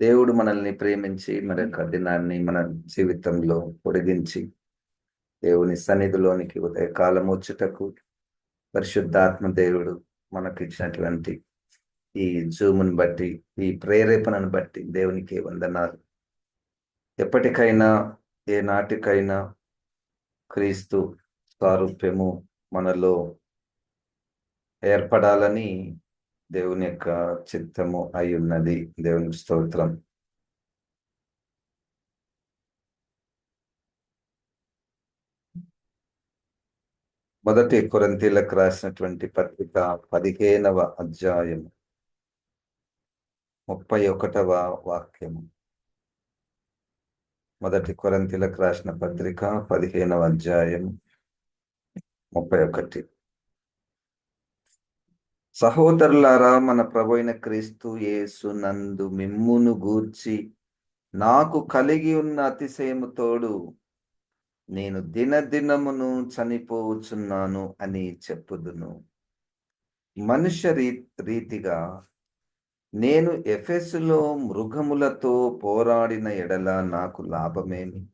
దేవుడు మనల్ని ప్రేమించి మరి యొక్క దినాన్ని మన జీవితంలో పొడిగించి దేవుని సన్నిధిలోనికి ఉదయకాలం వచ్చుటకు పరిశుద్ధాత్మ దేవుడు మనకు ఇచ్చినటువంటి ఈ జూముని బట్టి ఈ ప్రేరేపణను బట్టి దేవునికి వందనాలు. ఎప్పటికైనా ఏ నాటికైనా క్రీస్తు సారూప్యము మనలో ఏర్పడాలని దేవుని యొక్క చిత్తము అయి ఉన్నది దేవునికి స్తోత్రం. మొదటి కొరంతీలకు రాసినటువంటి పత్రిక పదిహేనవ అధ్యాయము ముప్పై ఒకటవ వాక్యము. మొదటి కొరంతీలకు రాసిన పత్రిక పదిహేనవ అధ్యాయం ముప్పై ఒకటి. సహోదరులారా మన ప్రభు క్రీస్తు యేసు నందు మిమ్మును గూర్చి నాకు కలిగి ఉన్న అతిశయము తోడు నేను దినదినమును చనిపోవచ్చున్నాను అని చెప్పుదును. మనుష్య రీ రీతిగా నేను ఎఫెసులో మృగములతో పోరాడిన ఎడల నాకు లాభమేమి?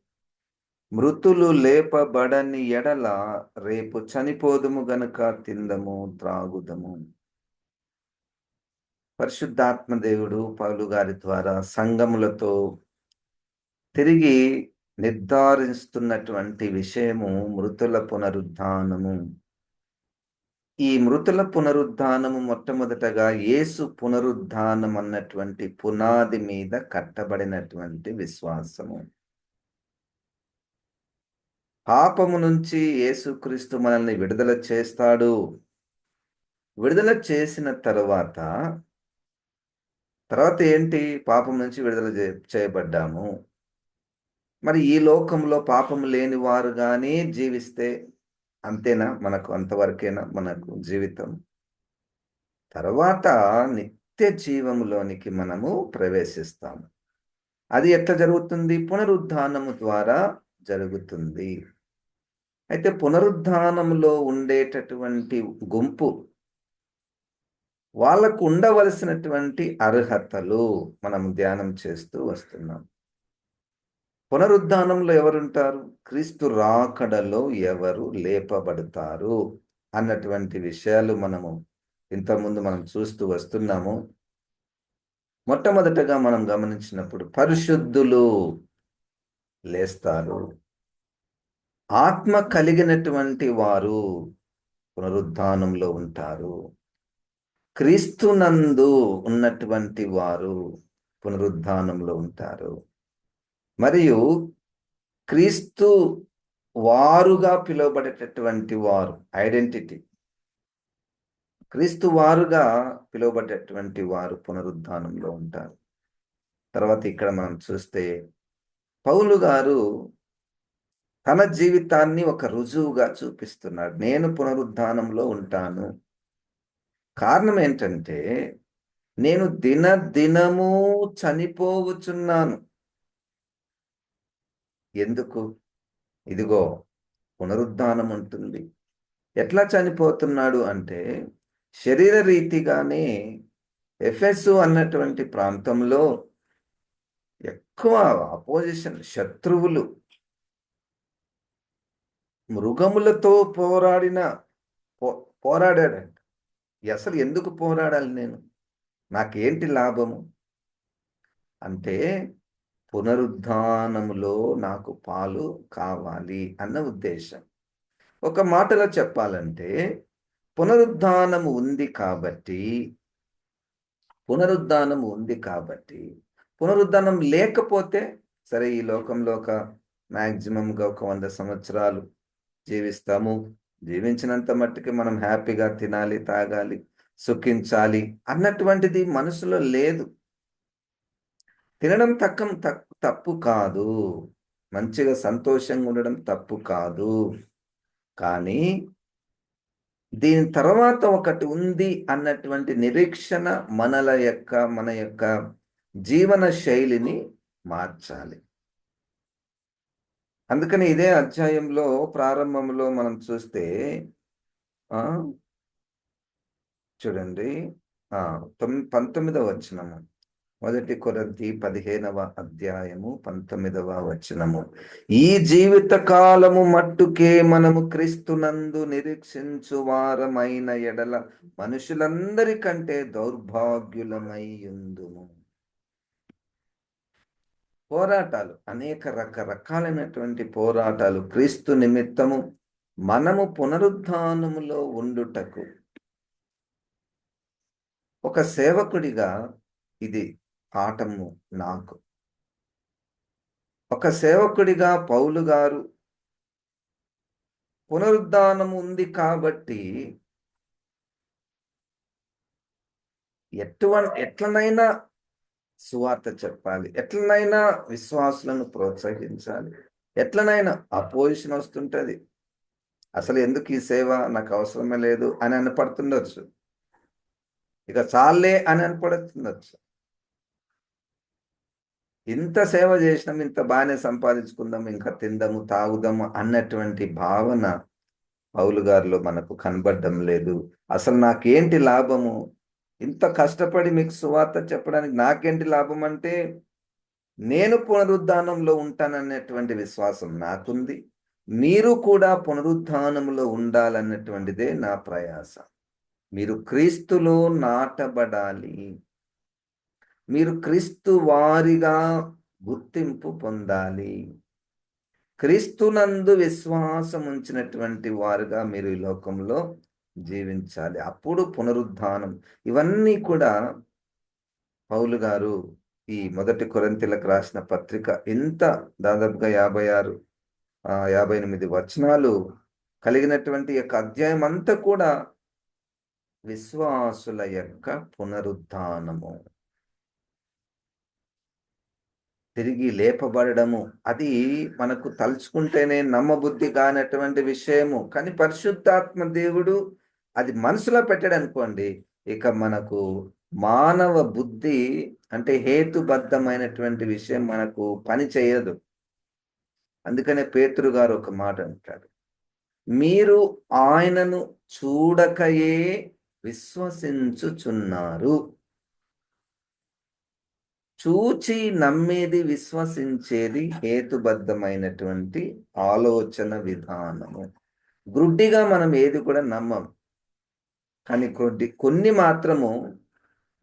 మృతులు లేపబడని ఎడల రేపు చనిపోదుము గనుక తిందము త్రాగుదము. పరిశుద్ధాత్మ దేవుడు పౌలు గారి ద్వారా సంగములతో తిరిగి నిర్ధారిస్తున్నటువంటి విషయము మృతుల పునరుద్ధానము. ఈ మృతుల పునరుద్ధానము మొట్టమొదటగా యేసు పునరుద్ధానం అన్నటువంటి పునాది మీద కట్టబడినటువంటి విశ్వాసము. పాపము నుంచి యేసుక్రీస్తు మనల్ని విడుదల చేస్తాడు. విడుదల చేసిన తరువాత తర్వాత ఏంటి? పాపం నుంచి విడుదల చేయబడ్డాము. మరి ఈ లోకంలో పాపం లేని వారుగానే జీవిస్తే అంతేనా? మనకు అంతవరకేనా? మనకు జీవితం. తర్వాత నిత్య జీవములోనికి మనము ప్రవేశిస్తాము. అది ఎట్లా జరుగుతుంది? పునరుద్ధానము ద్వారా జరుగుతుంది. అయితే పునరుద్ధానంలో ఉండేటటువంటి గుంపు వాళ్ళకు ఉండవలసినటువంటి అర్హతలు మనం ధ్యానం చేస్తూ వస్తున్నాం. పునరుద్ధానంలో ఎవరుంటారు? క్రీస్తు రాకడలో ఎవరు లేపబడతారు? అన్నటువంటి విషయాలు మనము ఇంతకుముందు మనం చూస్తూ వస్తున్నాము. మొట్టమొదటగా మనం గమనించినప్పుడు పరిశుద్ధులు లేస్తారు. ఆత్మ కలిగినటువంటి వారు పునరుద్ధానంలో ఉంటారు. క్రీస్తునందు ఉన్నటువంటి వారు పునరుద్ధానంలో ఉంటారు. మరియు క్రీస్తు వారుగా పిలువబడేటటువంటి వారు ఐడెంటిటీ. క్రీస్తు వారుగా పిలువబడేటువంటి వారు పునరుద్ధానంలో ఉంటారు. తర్వాత ఇక్కడ మనం చూస్తే పౌలు గారు తన జీవితాన్ని ఒక రుజువుగా చూపిస్తున్నాడు. నేను పునరుద్ధానంలో ఉంటాను కారణం ఏంటంటే నేను దిన దినము చనిపోవచ్చున్నాను. ఎందుకు? ఇదిగో పునరుద్ధానం ఉంటుంది. ఎట్లా చనిపోతున్నాడు అంటే శరీర రీతిగానే ఎఫెస్ అన్నటువంటి ప్రాంతంలో ఎక్కువ అపోజిషన్ శత్రువులు మృగములతో పోరాడిన పో పోరాడాడంట. అసలు ఎందుకు పోరాడాలి నేను? నాకేంటి లాభము? అంటే పునరుద్ధానములో నాకు పాలు కావాలి అన్న ఉద్దేశం. ఒక మాటలో చెప్పాలంటే పునరుద్ధానము ఉంది కాబట్టి పునరుద్ధానము ఉంది కాబట్టి పునరుద్ధానం లేకపోతే సరే ఈ లోకంలో ఒక మ్యాక్సిమంగా ఒక వంద సంవత్సరాలు జీవిస్తాము జీవించినంత మట్టుకి మనం హ్యాపీగా తినాలి తాగాలి సుఖించాలి అన్నటువంటిది మనసులో లేదు. తినడం తక్కం తప్పు కాదు. మంచిగా సంతోషంగా ఉండడం తప్పు కాదు. కానీ దీని తర్వాత ఒకటి ఉంది అన్నటువంటి నిరీక్షణ మనల యొక్క మన యొక్క జీవన శైలిని మార్చాలి. అందుకని ఇదే అధ్యాయంలో ప్రారంభంలో మనం చూస్తే చూడండి పంతొమ్మిదవ వచ్చినము మొదటి కొరంతి పదిహేనవ అధ్యాయము పంతొమ్మిదవ వచనము. ఈ జీవిత కాలము మట్టుకే మనము క్రీస్తునందు నిరీక్షించు వారమైన ఎడల మనుషులందరికంటే దౌర్భాగ్యులమై ఉందుము. పోరాటాలు అనేక రకరకాలైనటువంటి పోరాటాలు క్రీస్తు నిమిత్తము మనము పునరుద్ధానములో ఉండుటకు. ఒక సేవకుడిగా ఇది ఆటము నాకు. ఒక సేవకుడిగా పౌలు గారు పునరుద్ధానము ఉంది కాబట్టి ఎటువంటి ఎట్లనైనా సువార్త చెప్పాలి. ఎట్లనైనా విశ్వాసులను ప్రోత్సహించాలి. ఎట్లనైనా అపోజిషన్ వస్తుంటది. అసలు ఎందుకు ఈ సేవ నాకు అవసరమే లేదు అని అనపడుతుండొచ్చు. ఇక చాలే అని అనపడుతుండొచ్చు. ఇంత సేవ చేసినాం ఇంత బాగానే సంపాదించుకుందాం ఇంకా తిందాము తాగుదాము అన్నటువంటి భావన పౌలు గారిలో మనకు కనబడడం లేదు. అసలు నాకేంటి లాభము? ఇంత కష్టపడి మీకు సువార్త చెప్పడానికి నాకేంటి లాభం అంటే నేను పునరుద్ధానంలో ఉంటాననేటువంటి విశ్వాసం నాకుంది. మీరు కూడా పునరుద్ధానంలో ఉండాలన్నటువంటిదే నా ప్రయాస. మీరు క్రీస్తులో నాటబడాలి. మీరు క్రీస్తు వారిగా గుర్తింపు పొందాలి. క్రీస్తునందు విశ్వాసం ఉంచినటువంటి వారుగా మీరు ఈ లోకంలో జీవించాలి. అప్పుడు పునరుద్ధానం. ఇవన్నీ కూడా పౌలు గారు ఈ మొదటి కొరంతిలకు రాసిన పత్రిక ఎంత దాదాపుగా యాభై ఆరు యాభై ఎనిమిది వచనాలు కలిగినటువంటి యొక్క అధ్యాయం అంతా కూడా విశ్వాసుల యొక్క పునరుద్ధానము. తిరిగి లేపబడము అది మనకు తలుచుకుంటేనే నమ్మబుద్ధి కానటువంటి విషయము. కానీ పరిశుద్ధాత్మ దేవుడు అది మనసులో పెట్టాడు అనుకోండి ఇక మనకు మానవ బుద్ధి అంటే హేతుబద్ధమైనటువంటి విషయం మనకు పని చేయదు. అందుకనే పేతురు గారు ఒక మాట అంటాడు. మీరు ఆయనను చూడకయే విశ్వసించుచున్నారు. చూచి నమ్మేది విశ్వసించేది హేతుబద్ధమైనటువంటి ఆలోచన విధానము. గ్రుడ్డిగా మనం ఏది కూడా నమ్మం. కానీ కొద్ది కొన్ని మాత్రము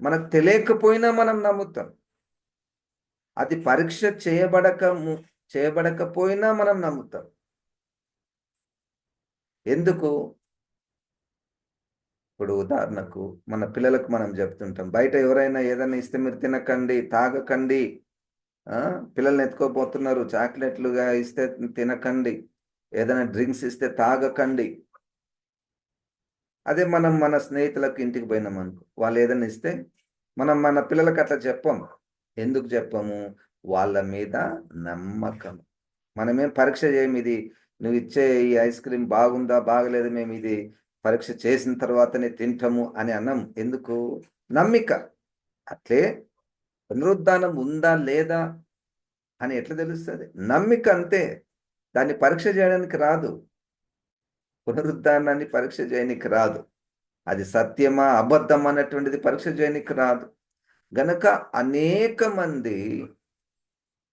మనకు తెలియకపోయినా మనం నమ్ముతాం. అది పరీక్ష చేయబడక చేయబడకపోయినా మనం నమ్ముతాం. ఎందుకు? ఇప్పుడు ఉదాహరణకు మన పిల్లలకు మనం చెప్తుంటాం బయట ఎవరైనా ఏదైనా ఇస్తే మీరు తినకండి తాగకండి పిల్లల్ని ఎత్తుకోపోతున్నారు చాక్లెట్లుగా ఇస్తే తినకండి ఏదైనా డ్రింక్స్ ఇస్తే తాగకండి అదే మనం మన స్నేహితులకు ఇంటికి పోయినాం అనుకో వాళ్ళు ఏదైనా ఇస్తే మనం మన పిల్లలకు అట్లా చెప్పం. ఎందుకు చెప్పము? వాళ్ళ మీద నమ్మకం. మనమేం పరీక్ష చేయం ఇది? నువ్వు ఇచ్చే ఈ ఐస్ క్రీమ్ బాగుందా? బాగలేదు మేము ఇది. పరీక్ష చేసిన తర్వాతనే తింటాము అని అన్నం. ఎందుకు? నమ్మిక. అట్లే పునరుద్ధానం ఉందా లేదా అని ఎట్లా తెలుస్తుంది? నమ్మిక అంతే. దాన్ని పరీక్ష చేయడానికి రాదు. పునరుద్ధానాన్ని పరీక్ష చేయనికి రాదు. అది సత్యమా అబద్ధం అన్నటువంటిది పరీక్ష చేయనికి రాదు. గనక అనేక మంది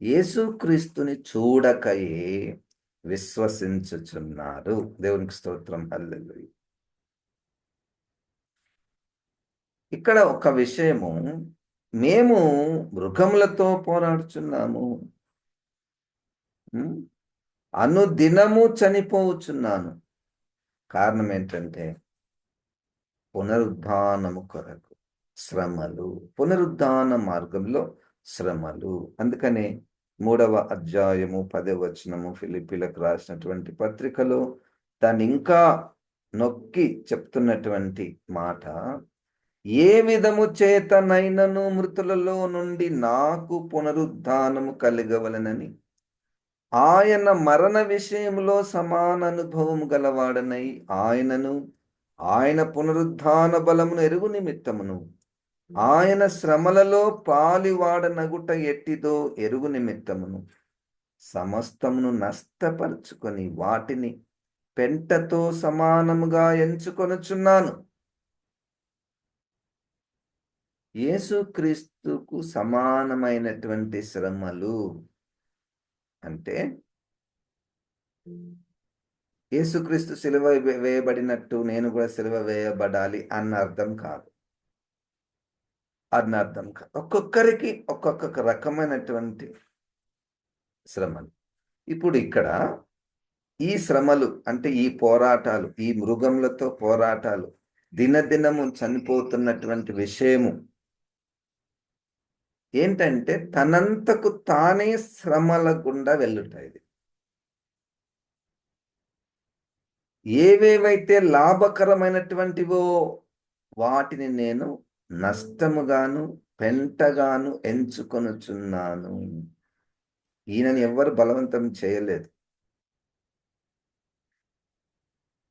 యేసుక్రీస్తుని చూడకయే విశ్వసించుచున్నారు. దేవునికి స్తోత్రం. హల్లెలు ఇక్కడ ఒక విషయము. మేము మృగములతో పోరాడుచున్నాము. అనుదినము చనిపోవచ్చున్నాను కారణం ఏంటంటే పునరుద్ధానము కొరకు శ్రమలు పునరుద్ధాన మార్గంలో శ్రమలు. అందుకనే మూడవ అధ్యాయము పదవ వచనము ఫిలిపిలకు రాసినటువంటి పత్రికలో దాన్ని ఇంకా నొక్కి చెప్తున్నటువంటి మాట ఏ విధము చేతనైనను మృతులలో నుండి నాకు పునరుద్ధానము కలగవలనని ఆయన మరణ విషయంలో సమాన అనుభవం గలవాడనై ఆయనను ఆయన పునరుద్ధాన బలమును ఎరుగు నిమిత్తమును. ఆయన శ్రమలలో పాలివాడనగుట ఎట్టిదో ఎరుగు నిమిత్తమును. సమస్తమును నష్టపరుచుకొని వాటిని పెంటతో సమానముగా ఎంచుకొనుచున్నాను. యేసుక్రీస్తుకు సమానమైనటువంటి శ్రమలు అంటే యేసుక్రీస్తు సిలువ వేయబడినట్టు నేను కూడా సిలువ వేయబడాలి అన్న అర్థం కాదు. అన్న అర్థం కాదు ఒక్కొక్కరికి ఒక్కొక్క రకమైనటువంటి శ్రమలు. ఇప్పుడు ఇక్కడ ఈ శ్రమలు అంటే ఈ పోరాటాలు ఈ మృగములతో పోరాటాలు దినదినము చనిపోతున్నటువంటి విషయము ఏంటంటే తనంతకు తానే శ్రమల గుండా వెళ్ళుట ఇది. ఏవేవైతే లాభకరమైనటువంటివో వాటిని నేను నష్టముగాను పెంటగాను ఎంచుకొనుచున్నాను. ఈయనని ఎవ్వరు బలవంతం చేయలేదు.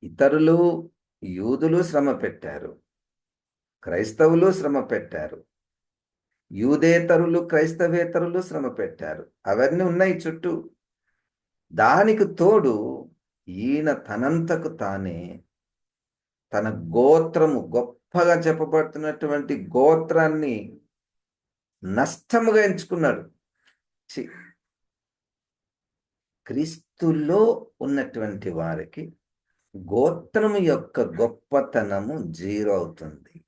ఇతరులు యూదులు శ్రమ పెట్టారు. క్రైస్తవులు శ్రమ పెట్టారు. యూదేతరులు క్రైస్తవేతరులు శ్రమ పెట్టారు. అవన్నీ ఉన్నాయి చుట్టూ. దానికి తోడు ఈయన తనంతకు తానే తన గోత్రము గొప్పగా చెప్పబడుతున్నటువంటి గోత్రాన్ని నష్టముగా ఎంచుకున్నాడు. క్రీస్తులో ఉన్నటువంటి వారికి గోత్రము యొక్క గొప్పతనము జీరో అవుతుంది.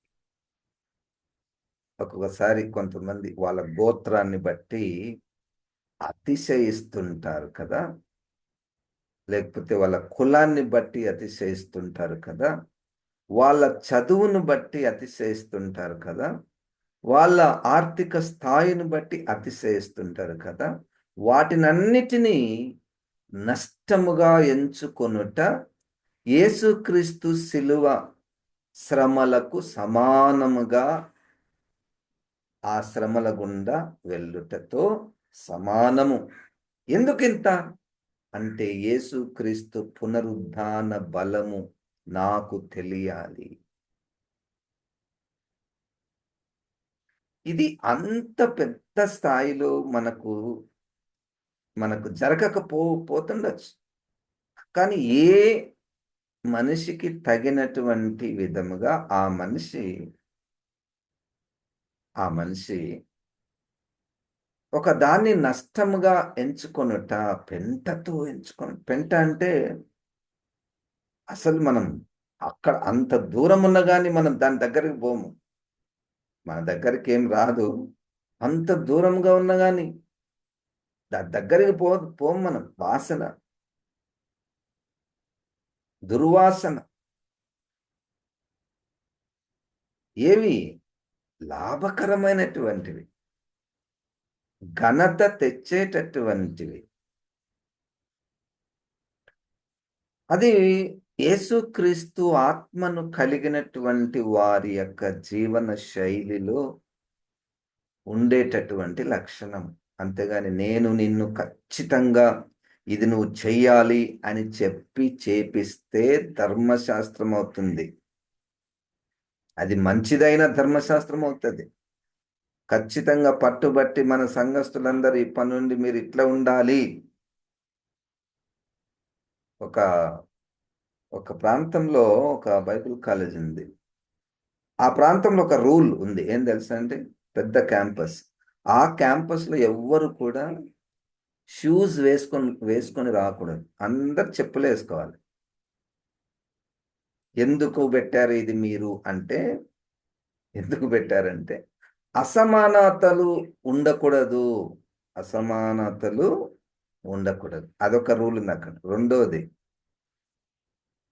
ఒక్కొక్కసారి కొంతమంది వాళ్ళ గోత్రాన్ని బట్టి అతిశయిస్తుంటారు కదా. లేకపోతే వాళ్ళ కులాన్ని బట్టి అతిశయిస్తుంటారు కదా. వాళ్ళ చదువును బట్టి అతిశయిస్తుంటారు కదా. వాళ్ళ ఆర్థిక స్థాయిని బట్టి అతిశయిస్తుంటారు కదా. వాటినన్నిటినీ నష్టముగా ఎంచుకొనుట యేసుక్రీస్తు శిలువ శ్రమలకు సమానముగా ఆ శ్రమల గుండా వెళ్ళుటతో సమానము. ఎందుకింత? అంటే యేసుక్రీస్తు పునరుద్ధాన బలము నాకు తెలియాలి. ఇది అంత పెద్ద స్థాయిలో మనకు మనకు జరగకపో పోతుండొచ్చు. కానీ ఏ మనిషికి తగినటువంటి విధముగా ఆ మనిషి ఆ మనిషి ఒక దాన్ని నష్టముగా ఎంచుకొనుట పెంటతో ఎంచుకొని పెంట అంటే అసలు మనం అక్కడ అంత దూరం ఉన్న కానీ మనం దాని దగ్గరికి పోము. మన దగ్గరికి ఏం రాదు. అంత దూరంగా ఉన్న కానీ దాని దగ్గరికి పో పోము మనం. వాసన. దుర్వాసన. ఏవి? లాభకరమైనటువంటివి. ఘనత తెచ్చేటటువంటివి. అది యేసుక్రీస్తు ఆత్మను కలిగినటువంటి వారి యొక్క జీవన శైలిలో ఉండేటటువంటి లక్షణం. అంతేగాని నేను నిన్ను ఖచ్చితంగా ఇది నువ్వు చెయ్యాలి అని చెప్పి చేపిస్తే ధర్మశాస్త్రం అవుతుంది అది మంచిదైన ధర్మశాస్త్రం అవుతుంది. ఖచ్చితంగా పట్టుబట్టి మన సంఘస్థులందరూ ఇప్పటి నుండి మీరు ఇట్లా ఉండాలి. ఒక ఒక ప్రాంతంలో ఒక బైబిల్ కాలేజ్ ఉంది. ఆ ప్రాంతంలో ఒక రూల్ ఉంది. ఏం తెలుసా అంటే పెద్ద క్యాంపస్. ఆ క్యాంపస్లో ఎవ్వరు కూడా షూస్ వేసుకొని వేసుకొని రాకూడదు. అందరు చెప్పులు వేసుకోవాలి. ఎందుకు పెట్టారు ఇది మీరు అంటే ఎందుకు పెట్టారంటే అసమానతలు ఉండకూడదు. అసమానతలు ఉండకూడదు. అదొక రూల్ ఉంది అక్కడ. రెండోది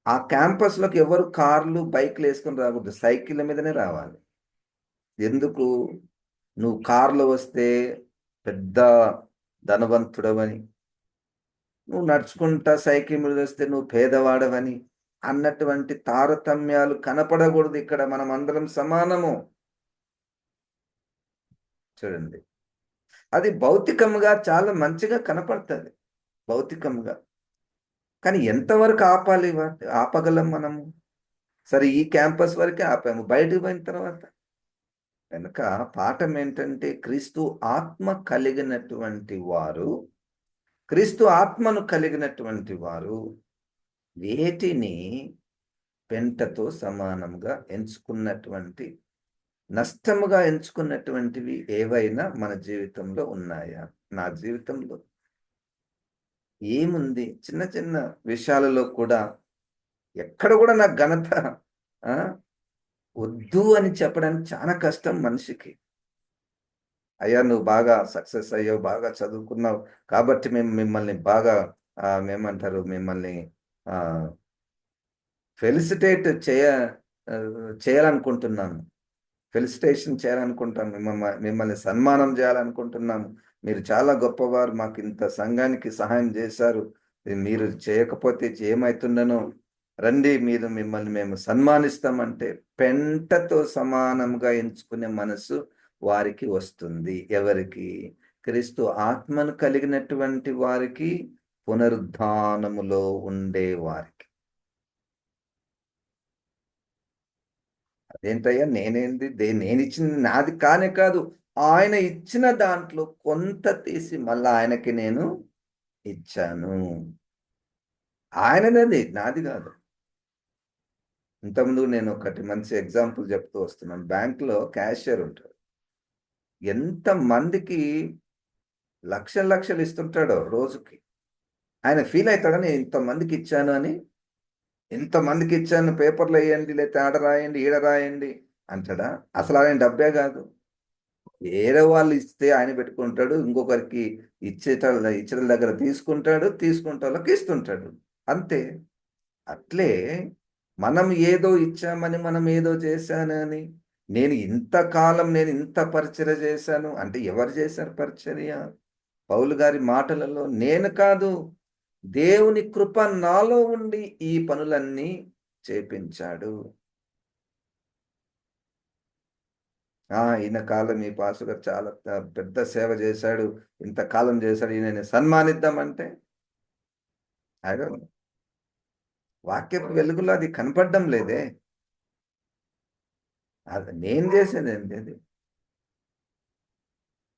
ఆ క్యాంపస్లోకి ఎవరు కార్లు బైక్లు వేసుకొని రాకూడదు. సైకిళ్ళ మీదనే రావాలి. ఎందుకు? నువ్వు కార్లు వస్తే పెద్ద ధనవంతుడవని. నువ్వు నడుచుకుంటా సైకిల్ మీద వస్తే నువ్వు పేదవాడవని. అన్నటువంటి తారతమ్యాలు కనపడకూడదు. ఇక్కడ మనం అందరం సమానము. చూడండి. అది భౌతికంగా చాలా మంచిగా కనపడుతుంది. భౌతికంగా కానీ ఎంతవరకు ఆపాలి వాటి ఆపగలం మనము? సరే ఈ క్యాంపస్ వరకే ఆపాము. బయటకు పోయిన తర్వాత వెనుక పాఠం ఏంటంటే క్రీస్తు ఆత్మ కలిగినటువంటి వారు క్రీస్తు ఆత్మను కలిగినటువంటి వారు వేటిని పెంటతో సమానంగా ఎంచుకున్నటువంటి నష్టముగా ఎంచుకున్నటువంటివి ఏవైనా మన జీవితంలో ఉన్నాయా? నా జీవితంలో ఏముంది? చిన్న చిన్న విషయాలలో కూడా ఎక్కడ కూడా నా ఘనత వద్దు అని చెప్పడానికి చాలా కష్టం మనిషికి. అయ్యా నువ్వు బాగా సక్సెస్ అయ్యావు బాగా చదువుకున్నావు కాబట్టి మేము మిమ్మల్ని బాగా మేమంటారు మిమ్మల్ని ఫెలిసిటేట్ చేయ చేయాలనుకుంటున్నాను. ఫెలిసిటేషన్ చేయాలనుకుంటాం మిమ్మల్ని మిమ్మల్ని సన్మానం చేయాలనుకుంటున్నాము మీరు చాలా గొప్పవారు. మాకు ఇంత సంఘానికి సహాయం చేశారు. మీరు చేయకపోతే ఏమవుతుండనో రండి మీరు మిమ్మల్ని మేము సన్మానిస్తామంటే పెంటతో సమానంగా ఎంచుకునే మనసు వారికి వస్తుంది. ఎవరికి? క్రీస్తు ఆత్మను కలిగినటువంటి వారికి పునరుద్ధానములో ఉండే వారికి. అదేంటయ్యా? నేనేంది? దే నేను నాది కానే కాదు. ఆయన ఇచ్చిన దాంట్లో కొంత తీసి మళ్ళీ ఆయనకి నేను ఇచ్చాను. ఆయనది నాది కాదు. ఇంతకుముందు నేను ఒకటి మంచి ఎగ్జాంపుల్ చెప్తూ వస్తున్నాను. బ్యాంకులో క్యాషియర్ ఉంటాడు. ఎంత మందికి లక్ష లక్షలు ఇస్తుంటాడో రోజుకి. ఆయన ఫీల్ అవుతాడని ఇంతమందికి ఇచ్చాను అని. ఇంతమందికి ఇచ్చాను పేపర్లు వేయండి లేకపోతే ఆడ రాయండి ఈడ రాయండి అంటాడా? అసలు ఆయన డబ్బే కాదు. వేరే వాళ్ళు ఇస్తే ఆయన పెట్టుకుంటాడు ఇంకొకరికి ఇచ్చేట ఇచ్చిన దగ్గర తీసుకుంటాడు తీసుకుంటే వాళ్ళకి ఇస్తుంటాడు. అంతే. అట్లే మనం ఏదో ఇచ్చామని మనం ఏదో చేశానని నేను ఇంతకాలం నేను ఇంత పరిచర్య చేశాను. అంటే ఎవరు చేశారు పరిచర్య? పౌలు గారి మాటలలో నేను కాదు దేవుని కృప నాలో ఉండి ఈ పనులన్నీ చేపించాడు. ఆ ఈయన కాలం ఈ పాసు గారు చాలా పెద్ద సేవ చేశాడు. ఇంతకాలం చేశాడు. ఈయనని సన్మానిద్దామంటే వాక్యపు వెలుగులో అది కనపడడం లేదే. అది నేను చేసేది ఏంటి అది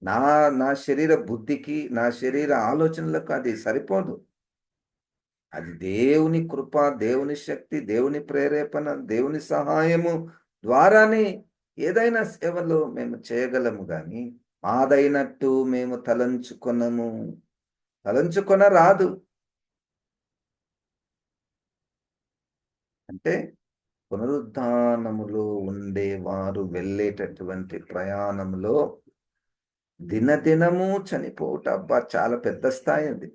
నా నా శరీర బుద్ధికి నా శరీర ఆలోచనలకు అది సరిపోదు. అది దేవుని కృప దేవుని శక్తి దేవుని ప్రేరేపణ దేవుని సహాయము ద్వారానే ఏదైనా సేవలో మేము చేయగలము కానీ మాదైనట్టు మేము తలంచుకొనము. తలంచుకొన రాదు. అంటే పునరుద్ధానములో ఉండేవారు వెళ్ళేటటువంటి ప్రయాణంలో దినదినము చనిపోవటం అబ్బా చాలా పెద్ద స్థాయి అది.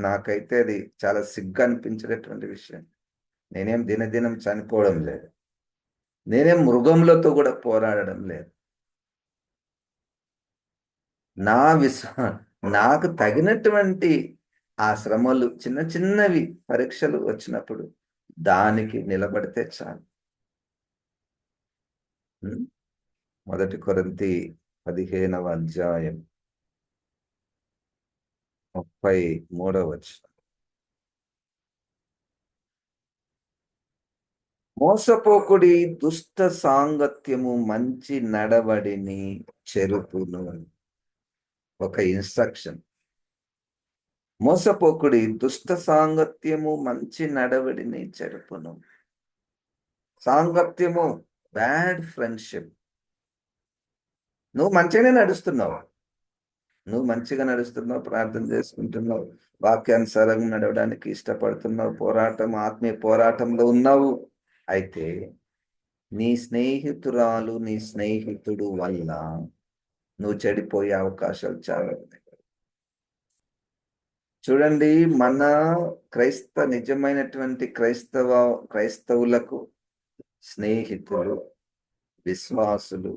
నాకైతే అది చాలా సిగ్గు అనిపించేటటువంటి విషయం. నేనేం దినదినం చనిపోవడం లేదు. నేనేం మృగములతో కూడా పోరాడడం లేదు. నా విశ్వ నాకు తగినటువంటి ఆ శ్రమలు చిన్న చిన్నవి పరీక్షలు వచ్చినప్పుడు దానికి నిలబడితే చాలు. మొదటి కొరంతి పదిహేనవ అధ్యాయం. ముప్పై మూడవ వచ్చిన. మోసపోకుడి దుష్ట సాంగత్యము మంచి నడవడిని చెరుపును. ఒక ఇన్స్ట్రక్షన్. మోసపోకుడి దుష్ట సాంగత్యము మంచి నడవడిని చెరుపును. సాంగత్యము బ్యాడ్ ఫ్రెండ్షిప్. నువ్వు మంచిగానే నడుస్తున్నావు. నువ్వు మంచిగా నడుస్తున్నావు ప్రార్థన చేసుకుంటున్నావు వాక్యానుసారంగా నడవడానికి ఇష్టపడుతున్నావు పోరాటం ఆత్మీయ పోరాటంలో ఉన్నావు. అయితే నీ స్నేహితురాలు నీ స్నేహితుడు వల్ల నువ్వు చెడిపోయే అవకాశాలు చాలా ఉన్నాయి. చూడండి మన క్రైస్త నిజమైనటువంటి క్రైస్తవ క్రైస్తవులకు స్నేహితులు విశ్వాసులు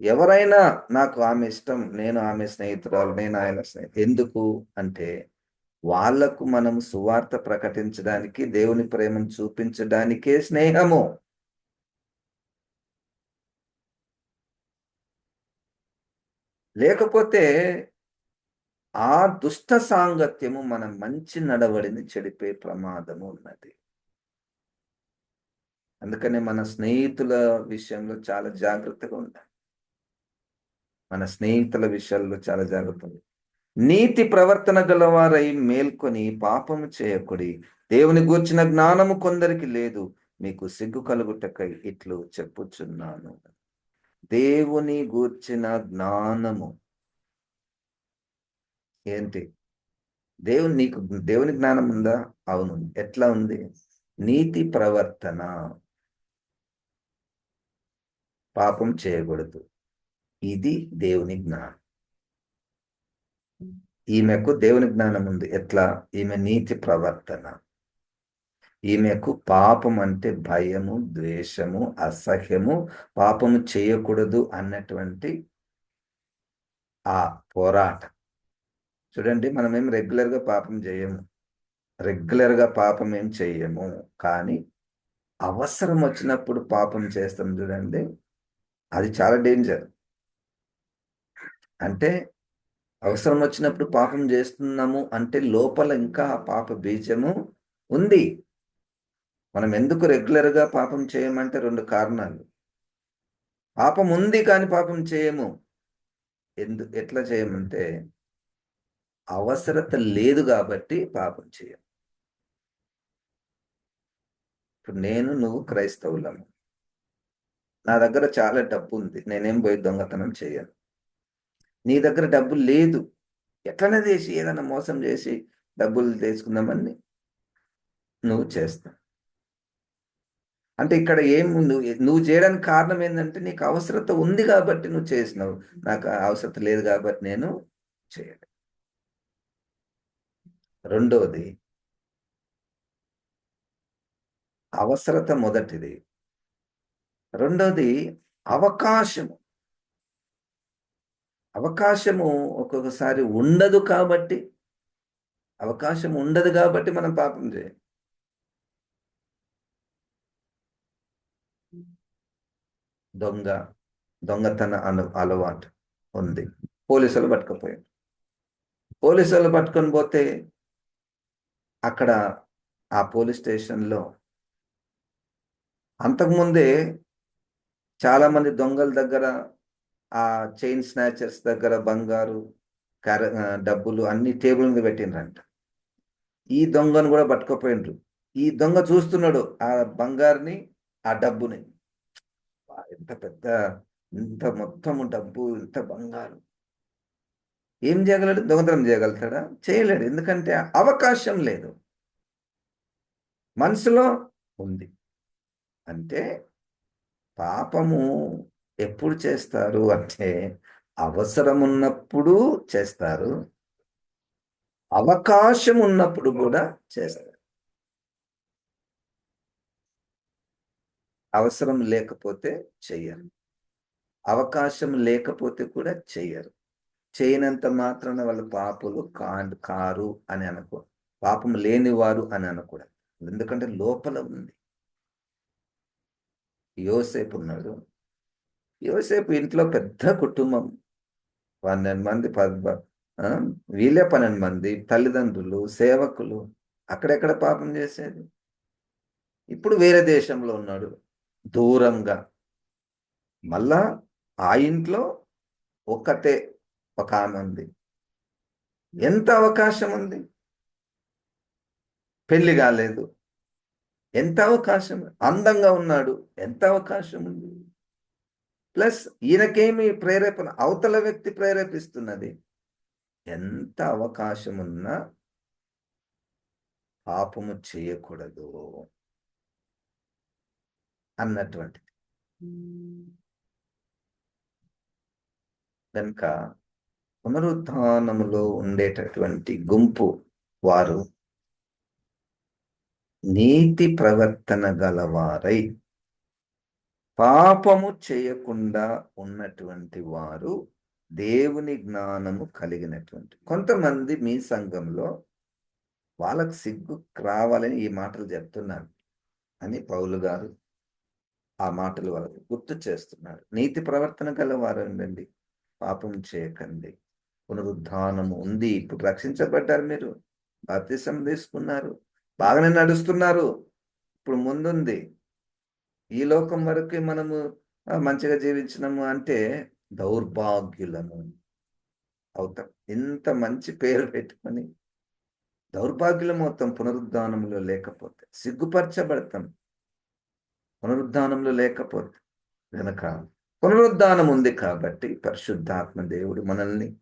ఎవరైనా నాకు ఆమె ఇష్టం నేను ఆమె స్నేహితురాలు నేను ఆయన స్నేహితు ఎందుకు అంటే వాళ్ళకు మనం సువార్త ప్రకటించడానికి దేవుని ప్రేమను చూపించడానికే స్నేహము. లేకపోతే ఆ దుష్ట సాంగత్యము మన మంచి నడవడిని చెడిపే ప్రమాదము ఉన్నది. అందుకనే మన స్నేహితుల విషయంలో చాలా జాగ్రత్తగా ఉండాలి. మన స్నేహితుల విషయాల్లో చాలా జాగ్రత్త నీతి ప్రవర్తన గలవారై మేల్కొని పాపము చేయకుడి. దేవుని గూర్చిన జ్ఞానము కొందరికి లేదు. మీకు సిగ్గు కలుగుటకై ఇట్లు చెప్పుచున్నాను. దేవుని గూర్చిన జ్ఞానము. ఏంటి? దేవుని నీకు దేవుని జ్ఞానం ఉందా? అవును. ఎట్లా ఉంది? నీతి ప్రవర్తన. పాపం చేయకూడదు. ఇది దేవుని జ్ఞానం. ఈమెకు దేవుని జ్ఞానం ఉంది. ఎట్లా? ఈమె నీతి ప్రవర్తన. ఈమెకు పాపం అంటే భయము ద్వేషము అసహ్యము. పాపము చేయకూడదు అన్నటువంటి ఆ పోరాటం. చూడండి మనం ఏం రెగ్యులర్గా పాపం చేయము. రెగ్యులర్గా పాపం ఏం చెయ్యము. కానీ అవసరం వచ్చినప్పుడు పాపం చేస్తాం చూడండి. అది చాలా డేంజర్. అంటే అవసరం వచ్చినప్పుడు పాపం చేస్తున్నాము అంటే లోపల ఇంకా ఆ పాప బీజము ఉంది. మనం ఎందుకు రెగ్యులర్గా పాపం చేయమంటే రెండు కారణాలు. పాపం ఉంది కానీ పాపం చేయము. ఎందు ఎట్లా చేయమంటే అవసరత లేదు కాబట్టి పాపం చేయం. ఇప్పుడు నేను నువ్వు క్రైస్తవులము. నా దగ్గర చాలా డబ్బు ఉంది నేనేం పోయి దొంగతనం చేయను. నీ దగ్గర డబ్బులు లేదు. ఎట్లనే చేసి ఏదైనా మోసం చేసి డబ్బులు తీసుకుందామని నువ్వు చేస్తావు. అంటే ఇక్కడ ఏం నువ్వు నువ్వు చేయడానికి కారణం ఏంటంటే నీకు అవసరత ఉంది కాబట్టి నువ్వు చేసినావు. నాకు అవసరత లేదు కాబట్టి నేను చేయను రెండవది అవసరత మొదటిది. రెండవది అవకాశము. అవకాశము ఒక్కొక్కసారి ఉండదు కాబట్టి అవకాశం ఉండదు కాబట్టి మనం పాపం చేయం. దొంగ దొంగతన అను అలవాటు ఉంది. పోలీసులు పట్టుకుపోయారు. పోలీసులు పట్టుకొని పోతే అక్కడ ఆ పోలీస్ స్టేషన్లో అంతకుముందే చాలామంది దొంగల దగ్గర ఆ చైన్ స్నాచర్స్ దగ్గర బంగారు కర డబ్బులు అన్ని టేబుల్ మీద పెట్టినరంట ఈ దొంగను కూడా పట్టుకోపోయిండ్రు. ఈ దొంగ చూస్తున్నాడు ఆ బంగారుని ఆ డబ్బుని. ఎంత పెద్ద ఇంత మొత్తం డబ్బు ఇంత బంగారు. ఏం చేయగలడు? దొంగతనం చేయగలుగుతాడా? చేయలేడు. ఎందుకంటే అవకాశం లేదు. మనసులో ఉంది. అంటే పాపము ఎప్పుడు చేస్తారు అంటే అవసరం ఉన్నప్పుడు చేస్తారు. అవకాశం ఉన్నప్పుడు కూడా చేస్తారు. అవసరం లేకపోతే చెయ్యరు. అవకాశం లేకపోతే కూడా చెయ్యరు. చేయనంత మాత్రాన వాళ్ళ పాపులు కాండ్ కారు అని అనుకో పాపం లేనివారు అని అనకూడదు. ఎందుకంటే లోపల ఉంది. యోసేపు ఉన్నాడు. యోసేపు ఇంట్లో పెద్ద కుటుంబం. పన్నెండు మంది పద్ వీళ్ళే పన్నెండు మంది తల్లిదండ్రులు సేవకులు. అక్కడెక్కడ పాపం చేసేది? ఇప్పుడు వేరే దేశంలో ఉన్నాడు. దూరంగా. మళ్ళా ఆ ఇంట్లో ఒక్కతే ఒక ఆమె ఉంది. ఎంత అవకాశం ఉంది? పెళ్ళి కాలేదు. ఎంత అవకాశం? అందంగా ఉన్నాడు. ఎంత అవకాశం ఉంది? ప్లస్ ఈయనకేమి ప్రేరేపణ అవతల వ్యక్తి ప్రేరేపిస్తున్నది. ఎంత అవకాశం ఉన్నా పాపము చేయకూడదు అన్నటువంటిది కనుక పునరుత్నములో ఉండేటటువంటి గుంపు వారు నీతి ప్రవర్తన గలవారై పాపము చేయకుండా ఉన్నటువంటి వారు దేవుని జ్ఞానము కలిగినటువంటి. కొంతమంది మీ సంఘంలో వాళ్ళకు సిగ్గు రావాలని ఈ మాటలు చెప్తున్నారు అని పౌలు గారు ఆ మాటలు వాళ్ళకి గుర్తు చేస్తున్నారు. నీతి ప్రవర్తన గలవారు ఉండండి పాపం చేయకండి పునరుద్ధానము ఉంది. ఇప్పుడు రక్షించబడ్డారు మీరు బాప్తిసం తీసుకున్నారు బాగానే నడుస్తున్నారు ఇప్పుడు ముందుంది. ఈ లోకం వరకు మనము మంచిగా జీవించినము అంటే దౌర్భాగ్యులము. అవుతాం. ఇంత మంచి పేరు పెట్టుకొని దౌర్భాగ్యులం అవుతాం పునరుద్ధానంలో లేకపోతే. సిగ్గుపరచబడతాం. పునరుద్ధానంలో లేకపోతే గనక పునరుద్ధానం ఉంది కాబట్టి పరిశుద్ధాత్మ దేవుడు మనల్ని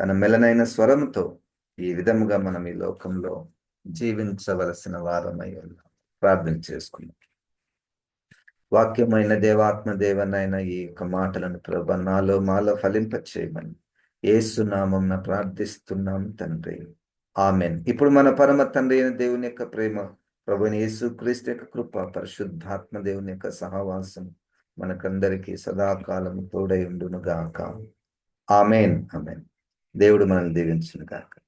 తన మెలనైన స్వరంతో ఈ విధముగా మనం ఈ లోకంలో జీవించవలసిన వారమై ఉన్నాం. ప్రార్థన చేసుకున్నాం వాక్యమైన దేవాత్మ దేవనైన ఈ యొక్క మాటలను ప్రభ నాలో మాలో ఫలింపచేయమని ఏసునామం ప్రార్థిస్తున్నాం తండ్రి. ఆమెన్. ఇప్పుడు మన పరమ తండ్రి అయిన దేవుని యొక్క ప్రేమ ప్రభుని యేసు క్రీస్తు యొక్క కృప పరిశుద్ధాత్మ దేవుని యొక్క సహవాసం మనకందరికీ సదాకాలం తోడై ఉండును గాక ఆమెన్. ఆమెన్. దేవుడు మనల్ని దీవించును గాక